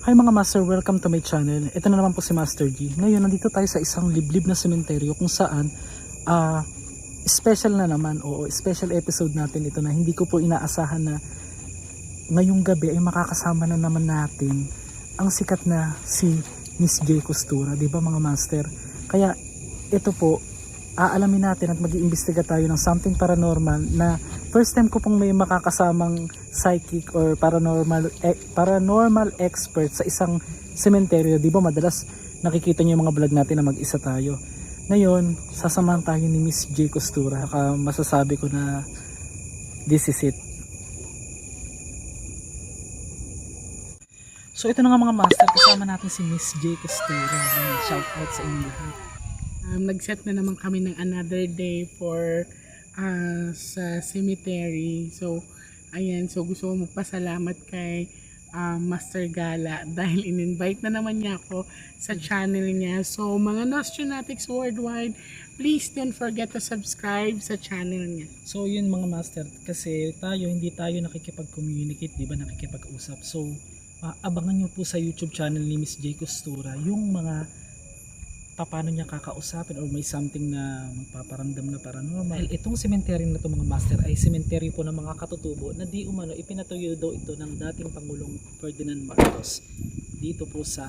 Hi mga master, welcome to my channel. Ito na naman po si Master G. Ngayon, nandito tayo sa isang liblib na sementeryo kung saan ah, special na naman o special episode natin ito na hindi ko po inaasahan na ngayong gabi ay makakasama na naman natin ang sikat na si Miss J. Costura, di ba mga master? Kaya ito po, aalamin natin at mag-iimbestiga tayo ng something paranormal na first time ko pong may makakasamang psychic or paranormal eh, paranormal expert sa isang sementeryo. Di ba madalas nakikita niyo yung mga vlog natin na mag-isa tayo. Ngayon, sasamahan tayo ni Miss J. Costura. Saka masasabi ko na this is it. So ito na nga mga master, kasama natin si Miss J. Costura. Shout out sa inyo lahat. Um, nag-set na naman kami ng another day for uh, sa cemetery. So, ayan. So, gusto ko magpasalamat kay uh, Master Gala dahil in-invite na naman niya ako sa channel niya. So, mga Nostronatics Worldwide, please don't forget to subscribe sa channel niya. So yun mga master, kasi tayo hindi tayo nakikipag-communicate, di ba nakikipag-usap. So ah, abangan nyo po sa YouTube channel ni Miss J. Costura yung mga paano niya kakausapin or may something na magpaparamdam na paranormal. Dahil itong cemetery na to mga master ay cemetery po ng mga katutubo na di umano ipinatuyo daw ito ng dating Pangulong Ferdinand Marcos dito po sa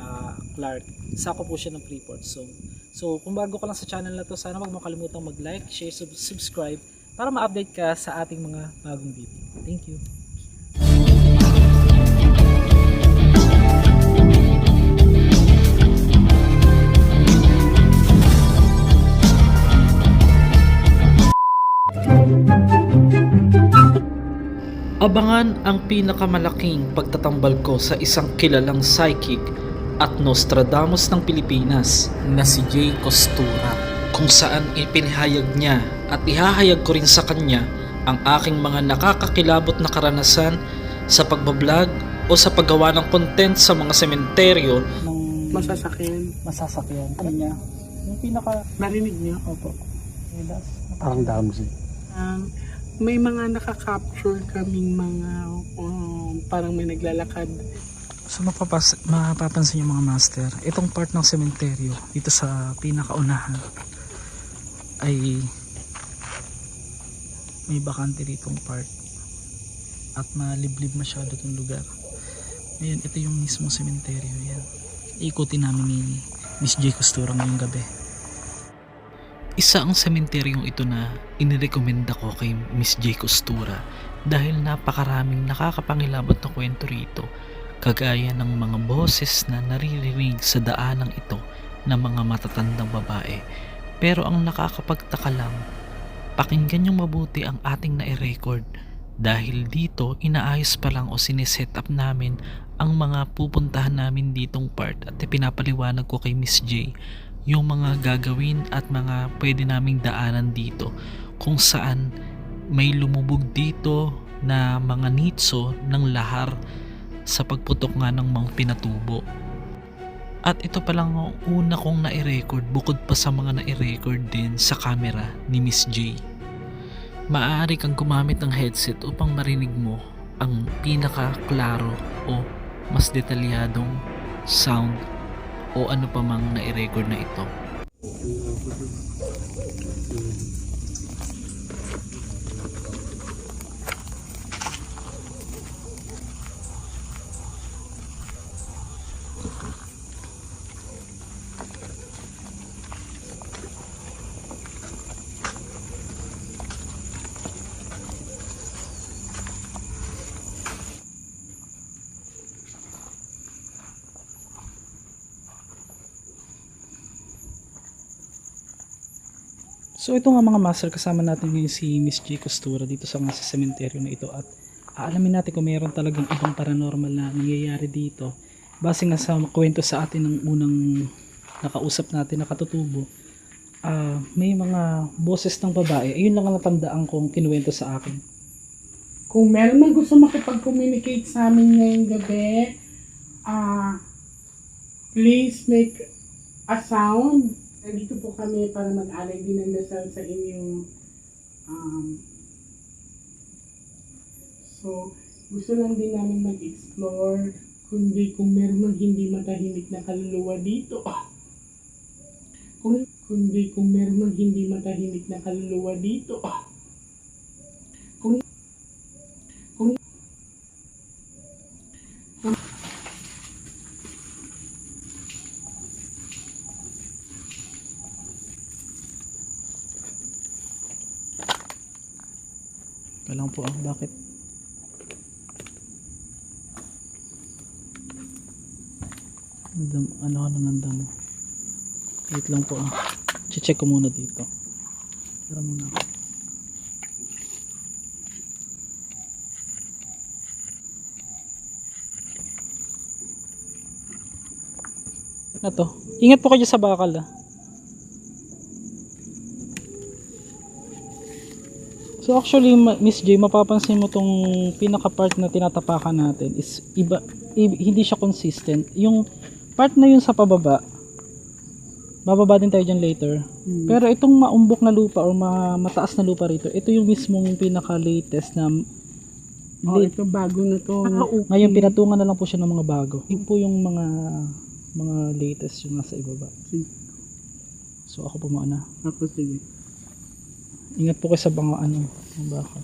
ah, Clark. Sako po siya ng Freeport. So, so kung bago ka lang sa channel na to, sana wag mo mag-like, share, sub- subscribe para ma-update ka sa ating mga bagong video. Thank you. Abangan ang pinakamalaking pagtatambal ko sa isang kilalang psychic at Nostradamus ng Pilipinas na si Jay Costura kung saan ipinahayag niya at ihahayag ko rin sa kanya ang aking mga nakakakilabot na karanasan sa pagbablog o sa paggawa ng content sa mga sementeryo ng Masasakyan. masasakyan. Ano niya? Yung pinaka... Narinig niyo? Opo. Parang dams eh. Um, may mga nakaka-capture kaming mga um, parang may naglalakad. So mapapas mapapansin yung mga master, itong part ng sementeryo dito sa pinakaunahan ay may bakante ditong part at maliblib masyado itong lugar. Ngayon, ito yung mismo sementeryo yan. Ikutin namin ni Miss J. Costura ngayong gabi. Isa ang sementeryong ito na inirekomenda ko kay Miss J. Costura dahil napakaraming nakakapangilabot na kwento rito kagaya ng mga boses na naririnig sa daanang ito ng mga matatandang babae. Pero ang nakakapagtaka lang, pakinggan yung mabuti ang ating nai-record dahil dito inaayos pa lang o sineset up namin ang mga pupuntahan namin ditong part at pinapaliwanag ko kay Miss J yung mga gagawin at mga pwede naming daanan dito kung saan may lumubog dito na mga nitso ng lahar sa pagputok nga ng mga pinatubo. At ito pa lang ang una kong nai-record bukod pa sa mga nai-record din sa camera ni Miss J. Maaari kang gumamit ng headset upang marinig mo ang pinaka-klaro o mas detalyadong sound o ano pa mang nai-record na ito. So ito nga mga master kasama natin ngayon si Miss J. Costura dito sa nga sa sementeryo na ito at aalamin natin kung mayroon talagang ibang paranormal na nangyayari dito. Base nga sa kwento sa atin ng unang nakausap natin na katutubo, ah, may mga boses ng babae. Ayun lang ang natandaan kong kinuwento sa akin. Kung meron man gusto makipag-communicate sa amin ngayong gabi, ah please make a sound. Nandito po kami para mag-alay din ng dasal sa inyong um, so gusto lang din namin mag-explore kundi kung meron mang hindi matahimik na kaluluwa dito. Kung, kundi kung meron mang hindi matahimik na kaluluwa dito. Kung, kung, Kailang po ah, bakit? Dam, ano ano ng damo? Wait lang po ah. Che-check ko muna dito. Tara muna ako. Ano to? Ingat po kayo sa bakal ah. So actually, Miss J, mapapansin mo tong pinaka part na tinatapakan natin is iba, i- hindi siya consistent. Yung part na yun sa pababa, bababa din tayo dyan later. Hmm. Pero itong maumbok na lupa or ma- mataas na lupa rito, ito yung mismong pinaka latest na oh, late. ito bago na to. Ngayon pinatungan na lang po siya ng mga bago. Yun po yung mga mga latest yung nasa ibaba. Sige. So ako po mauna. Ako sige. Ingat po kayo sa mga ano, baka.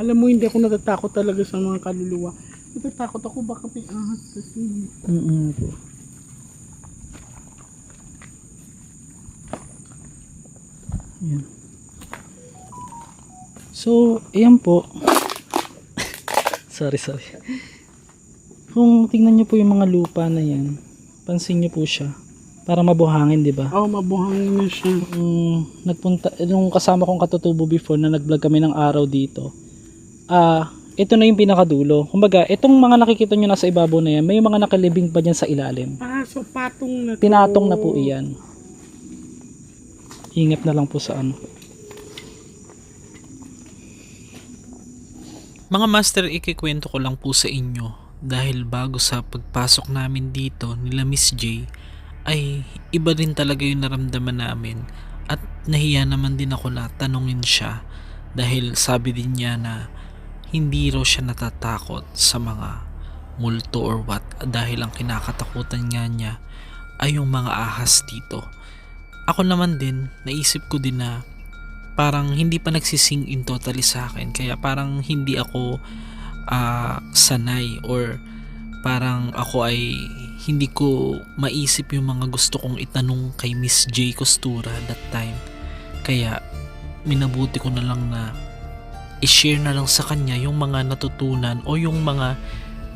Alam mo, hindi ako natatakot talaga sa mga kaluluwa. Natatakot ako baka may ahas kasi. Mm po. Ayan. So, ayan po. sorry, sorry. Kung tingnan nyo po yung mga lupa na yan, pansin nyo po siya. Para mabuhangin, di ba? Oh, mabuhangin na siya. Nung nagpunta, nung kasama kong katutubo before na nag-vlog kami ng araw dito, ah, ito na yung pinakadulo. Kumbaga, itong mga nakikita nyo nasa ibabaw na yan, may mga nakalibing pa dyan sa ilalim. Ah, so patong na to. Pinatong na po iyan. Ingat na lang po sa ano. Mga master, ikikwento ko lang po sa inyo dahil bago sa pagpasok namin dito nila Miss J ay iba rin talaga yung naramdaman namin at nahiya naman din ako na tanungin siya dahil sabi din niya na hindi raw siya natatakot sa mga multo or what dahil ang kinakatakutan nga niya ay yung mga ahas dito. Ako naman din, naisip ko din na parang hindi pa nagsising in totally sa akin kaya parang hindi ako ah, sanay or parang ako ay hindi ko maisip yung mga gusto kong itanong kay Miss J Costura that time kaya minabuti ko na lang na i-share na lang sa kanya yung mga natutunan o yung mga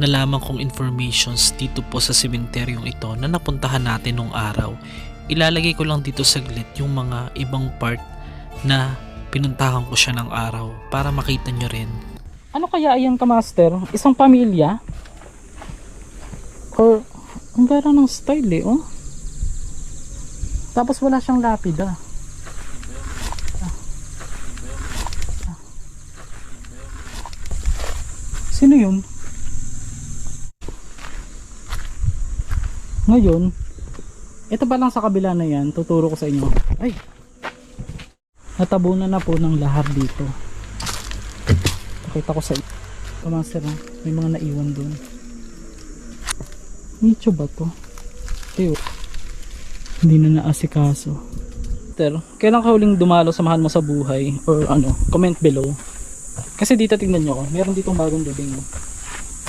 nalaman kong informations dito po sa sementeryong ito na napuntahan natin nung araw ilalagay ko lang dito saglit yung mga ibang part na pinuntahan ko siya ng araw para makita nyo rin. Ano kaya yan ka master? Isang pamilya? Or, ang gara ng style eh, oh. Tapos wala siyang lapida. Ah. Sino yun? Ngayon, ito pa lang sa kabila na yan, tuturo ko sa inyo. Ay! Natabunan na po ng lahar dito. Pakita ko sa ito master ha. May mga naiwan doon. Nicho ba to? Ew. Hindi na naasikaso. Pero, kailan ka huling dumalo samahan mo sa buhay? Or ano, comment below. Kasi dito tingnan nyo ko. Meron ditong bagong libing. oh.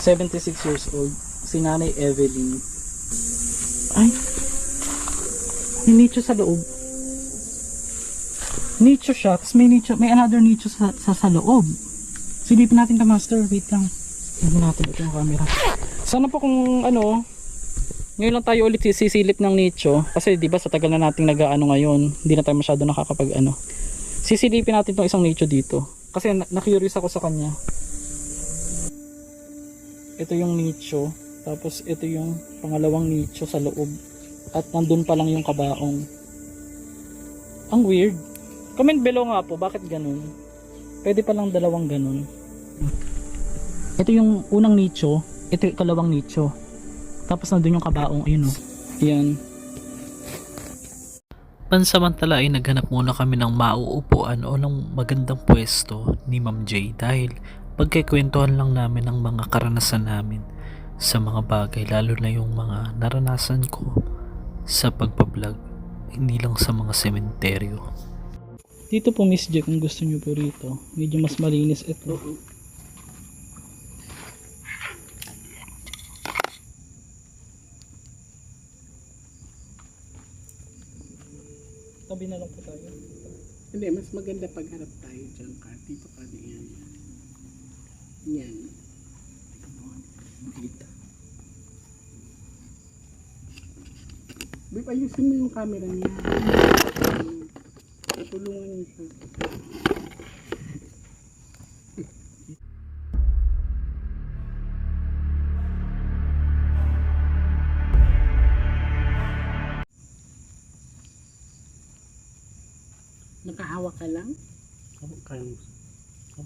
76 years old. Si Nanay Evelyn. Ay. May nicho sa loob. Nicho siya. Tapos may nicho, may another nicho sa, sa, sa loob. Silipin natin ka master. Wait lang. Tignan natin ito yung camera. Sana po kung ano, ngayon lang tayo ulit sisilip ng nicho. Kasi di ba sa tagal na nating nag-ano ngayon, hindi na tayo masyado nakakapag ano. Sisilipin natin tong isang nicho dito. Kasi na- na-curious ako sa kanya. Ito yung nicho. Tapos ito yung pangalawang nicho sa loob. At nandun pa lang yung kabaong. Ang weird. Comment below nga po, bakit ganun? Pwede pa lang dalawang ganun. Ito yung unang nicho, ito yung kalawang nicho. Tapos nandun yung kabaong, ayun o. Yan. Pansamantala ay naghanap muna kami ng mauupuan o ng magandang pwesto ni Ma'am J dahil pagkikwentuhan lang namin ang mga karanasan namin sa mga bagay lalo na yung mga naranasan ko sa pagbablog hindi lang sa mga sementeryo. Dito po Miss J kung gusto nyo po rito. Medyo mas malinis ito. Tabi na lang po tayo. Hindi, mas maganda pag harap tayo dyan ka. Dito ka na yan. Yan. Bip, ayusin mo yung camera niya. Tulungan niyo siya. Mo.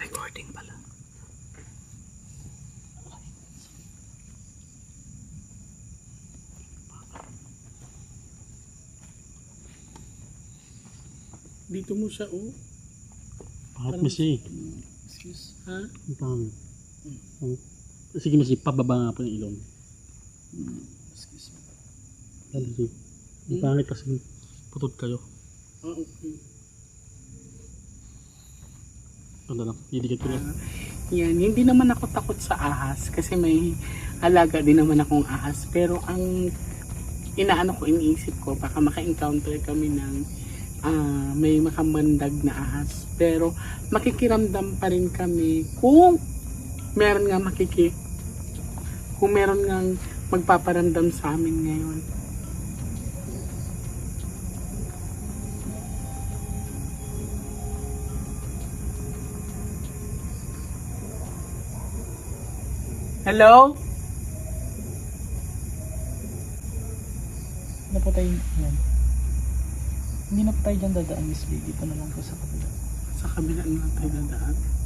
Recording pala. Dito mo siya, oh. Pangat mo siya eh. Excuse. Ha? Ang pangit. Ang- Sige mo siya, pababa nga po yung ilong. Excuse me. Lalo siya. Ang pangit kasi putod kayo. Ah, okay. Ano lang, didikit ko lang. Yan, hindi naman ako takot sa ahas kasi may alaga din naman akong ahas. Pero ang inaano ko, iniisip ko, baka maka-encounter kami ng ah, may makamandag na ahas. Pero makikiramdam pa rin kami kung meron nga makiki kung meron nga magpaparamdam sa amin ngayon. Hello? Ano po tayo? Yan. Hindi na po tayo dyan dadaan Miss B. Dito na lang po sa kabila. Sa kabila na lang tayo dadaan.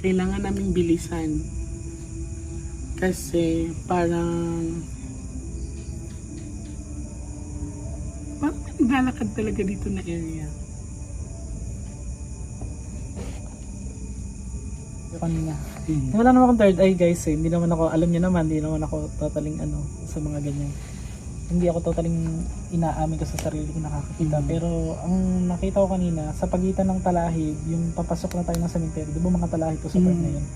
Kailangan namin bilisan. Kasi parang parang naglalakad talaga dito na area. Kanina. Wala naman akong third eye guys eh. Hindi naman ako, alam niyo naman, hindi naman ako totaling ano sa mga ganyan. Hindi ako totaling inaamin ko sa sarili ko nakakakita. Mm. Pero ang nakita ko kanina, sa pagitan ng talahib, yung papasok na tayo ng cemetery, di ba mga talahib to sa part Mm. na yun?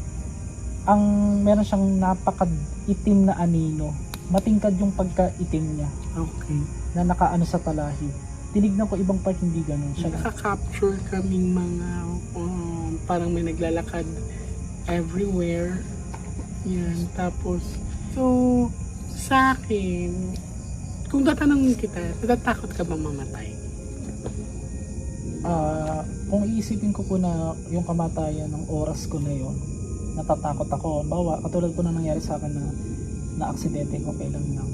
Ang meron siyang napaka-itim na anino. Matingkad yung pagka-itim niya Okay. na nakaano sa talahib. Tinignan ko ibang part hindi ganun siya. Nakaka-capture kaming mga um, parang may naglalakad everywhere. Yan. Tapos, so, sa akin, kung tatanungin kita, natatakot ka ba mamatay? Ah, kung iisipin ko po na yung kamatayan ng oras ko na yon, natatakot ako. Bawa, katulad po na nangyari sa akin na na aksidente ko kailan lang.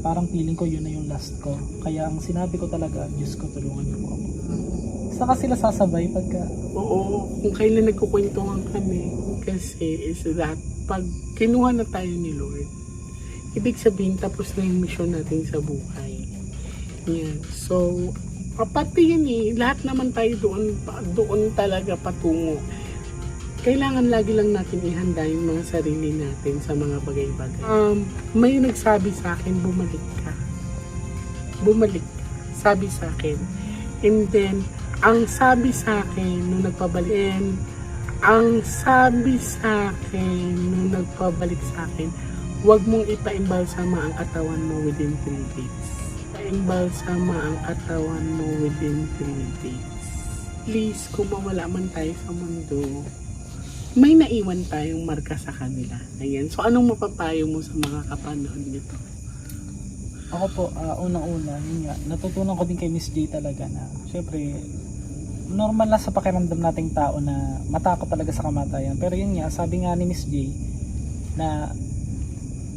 Parang feeling ko yun na yung last ko. Kaya ang sinabi ko talaga, Diyos ko tulungan niyo po ako. Saka sila sasabay pagka Oo, kung kailan nagkukwentuhan kami, kasi is that pag kinuha na tayo ni Lord, ibig sabihin tapos na yung mission natin sa buhay. Yan. So, ah, pati yan eh, lahat naman tayo doon, doon talaga patungo. Kailangan lagi lang natin ihanda yung mga sarili natin sa mga bagay-bagay. Um, may nagsabi sa akin, bumalik ka. Bumalik ka. Sabi sa akin. And then, ang sabi sa akin nung nagpabalik, and ang sabi sa akin nung nagpabalik sa akin, huwag mong ipaimbalsama ang katawan mo within 3 days. Paimbalsama ang katawan mo within 3 days. Please, kung mawala man tayo sa mundo, may naiwan tayong marka sa kanila. Ayan. So, anong mapapayo mo sa mga kapanood nito? Ako po, ah, unang-una, yun nga, natutunan ko din kay Miss J talaga na, syempre, normal lang sa pakiramdam nating tao na matakot talaga sa kamatayan. Pero yun nga, sabi nga ni Miss J, na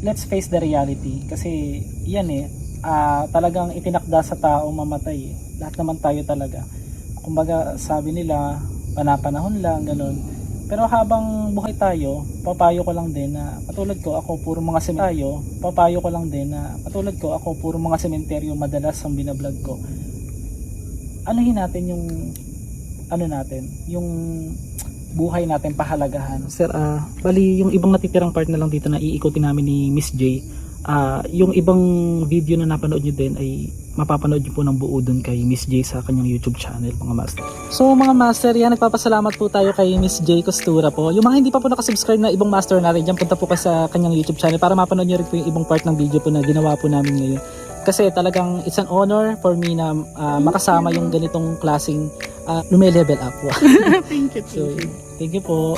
let's face the reality. Kasi yan eh ah, talagang itinakda sa tao mamatay eh. lahat naman tayo talaga. Kumbaga sabi nila panapanahon lang ganun. Pero habang buhay tayo papayo ko lang din na katulad ko ako puro mga sementeryo papayo ko lang din na katulad ko ako puro mga sementeryo madalas ang binablog ko. Anuhin natin yung ano natin yung buhay natin pahalagahan. Sir, ah bali yung ibang natitirang part na lang dito na iikutin namin ni Miss J. Ah, yung ibang video na napanood nyo din ay mapapanood nyo po ng buo dun kay Miss J sa kanyang YouTube channel, mga master. So mga master, yan, nagpapasalamat po tayo kay Miss J Costura po. Yung mga hindi pa po nakasubscribe na ibang master natin, dyan punta po kayo sa kanyang YouTube channel para mapanood nyo rin po yung ibang part ng video po na ginawa po namin ngayon. Kasi talagang it's an honor for me na ah, makasama yung ganitong klaseng uh, lume-level up po. Thank you. So, Thank you. thank you po.